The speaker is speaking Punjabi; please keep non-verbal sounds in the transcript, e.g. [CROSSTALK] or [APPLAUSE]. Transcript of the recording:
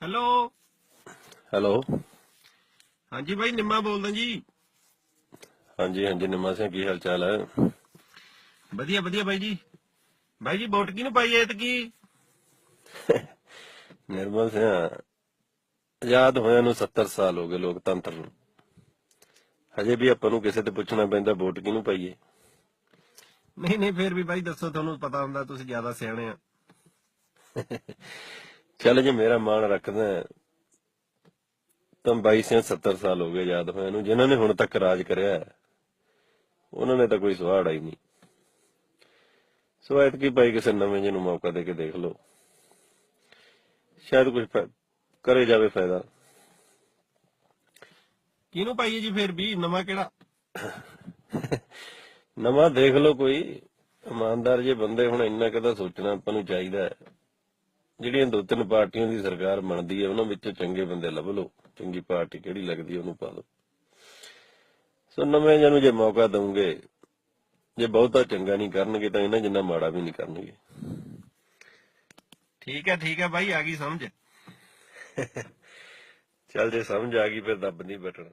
ਹੈਲੋ। ਹੈਲੋ। ਹਾਂਜੀ ਬਾਈ ਨਿੰਮਾ ਬੋਲਦਾ ਜੀ। ਹਾਂਜੀ ਹਾਂਜੀ ਨਿਮਾ ਸਿੰਘ ਕੀ ਹਾਲ ਚਾਲ ਹੈ? ਵਧੀਆ ਵਧੀਆ ਬਾਈ ਜੀ। ਬਾਈ ਜੀ ਵੋਟ ਕਿਹਨੂੰ ਪਾਈ ਐਤਕੀ? [LAUGHS] ਨਿਰਮਲ ਸਿੰਘ ਆਜ਼ਾਦ ਹੋਇਆਂ ਨੂੰ 70 ਸਾਲ ਹੋ ਗਏ ਲੋਕਤੰਤਰ ਨੂੰ। ਹਜੇ ਵੀ ਆਪਾਂ ਨੂੰ ਕਿਸੇ ਤੇ ਪੁੱਛਣਾ ਪੈਂਦਾ ਵੋਟ ਕਿਹਨੂੰ ਪਾਈਏ? ਨਹੀਂ ਨਹੀਂ ਫੇਰ ਵੀ ਬਾਈ ਦੱਸੋ ਤੁਹਾਨੂੰ ਪਤਾ ਹੁੰਦਾ ਤੁਸੀਂ ਜ਼ਿਆਦਾ ਸਿਆਣੇ ਆ। [LAUGHS] ਚੱਲ ਜੇ ਮੇਰਾ ਮਾਣ ਰੱਖਦਾ ਤਾਂ ਸਿੰਘ 70 ਸਾਲ ਹੋ ਗਏ ਆਜ਼ਾਦ ਹੋਇਆਂ ਨੂੰ ਜਿਨ੍ਹਾਂ ਨੇ ਹੁਣ ਤੱਕ ਰਾਜ ਕਰਿਆ ਉਹਨਾਂ ਨੇ ਤਾਂ ਕੋਈ ਸਵਾੜ ਹੀ ਨਹੀਂ। ਸੋ ਐਤਕੀ ਭਾਈ ਕਿਸੇ ਨਵੇਂ ਜਿਹੇ ਨੂੰ ਮੌਕਾ ਦੇ ਕੇ ਦੇਖ ਲਓ। ਸ਼ਾਇਦ ਕੁਝ ਕਰੇ ਜਾਵੇ ਫਾਇਦਾ। ਕਿਹਨੂੰ ਪਾਈਏ ਜੀ ਫੇਰ ਵੀ? ਨਵਾਂ ਕਿਹੜਾ? ਨਵਾਂ ਦੇਖ ਲਓ ਕੋਈ। ਇਮਾਨਦਾਰ ਜੇ ਬੰਦੇ ਹੁਣ ਇੰਨਾ ਕਦਾ ਸੋਚਣਾ ਆਪਾਂ ਨੂੰ ਚਾਹੀਦਾ ਹੈ। ਜਿਹੜੀਆਂ ਦੋ ਤਿੰਨ ਪਾਰਟੀਆਂ ਦੀ ਸਰਕਾਰ ਬਣਦੀ ਹੈ ਉਹਨਾਂ ਵਿੱਚੋਂ ਚੰਗੇ ਬੰਦੇ ਲੱਭ ਲਓ। ਚੰਗੀ ਪਾਰਟੀ ਕਿਹੜੀ ਲੱਗਦੀ ਉਹਨੂੰ ਪਾ ਲਓ ਸੋ ਨਵੇਂ ਜਿਹਨੂੰ ਨੂੰ ਜੇ ਮੌਕਾ ਦਵੋਗੇ ਜੇ ਬਹੁਤਾ ਚੰਗਾ ਨਹੀਂ ਕਰਨਗੇ ਤਾਂ ਇਹਨਾਂ ਜਿੰਨਾ ਮਾੜਾ ਵੀ ਨਹੀਂ ਕਰਨਗੇ। ਠੀਕ ਹੈ ਠੀਕ ਹੈ ਬਾਈ ਆ ਗਈ ਸਮਝ। ਚੱਲ ਜੇ ਸਮਝ ਆ ਗਈ ਫਿਰ ਦੱਬ ਨਹੀਂ ਬਟਣ।